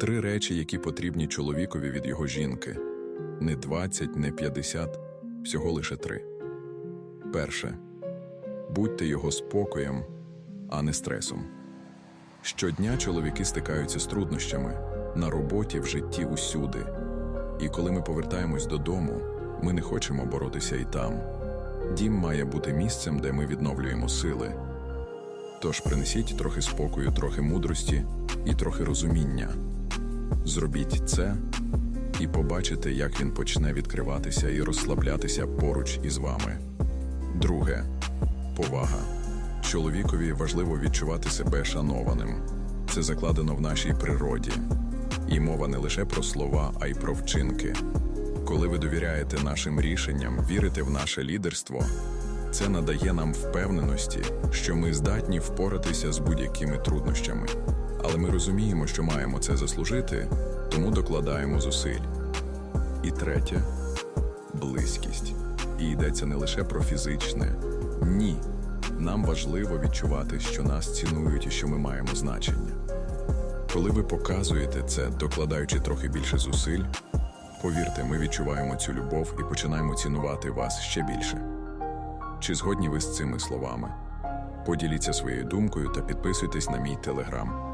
Три речі, які потрібні чоловікові від його жінки. Не 20, не 50, всього лише три. Перше. Будьте його спокоєм, а не стресом. Щодня чоловіки стикаються з труднощами на роботі, в житті усюди. І коли ми повертаємось додому, ми не хочемо боротися і там. Дім має бути місцем, де ми відновлюємо сили. Тож принесіть трохи спокою, трохи мудрості і трохи розуміння. Зробіть це і побачите, як він почне відкриватися і розслаблятися поруч із вами. Друге повага. Чоловікові важливо відчувати себе шанованим. Це закладено в нашій природі. І мова не лише про слова, а й про вчинки. Коли ви довіряєте нашим рішенням, вірите в наше лідерство, це надає нам впевненості, що ми здатні впоратися з будь-якими труднощами. Але ми розуміємо, що маємо це заслужити, тому докладаємо зусиль. І третє близькість. І йдеться не лише про фізичне. Ні. Нам важливо відчувати, що нас цінують і що ми маємо значення. Коли ви показуєте це, докладаючи трохи більше зусиль, повірте, ми відчуваємо цю любов і починаємо цінувати вас ще більше. Чи згодні ви з цими словами? Поділіться своєю думкою та підписуйтесь на мій телеграм.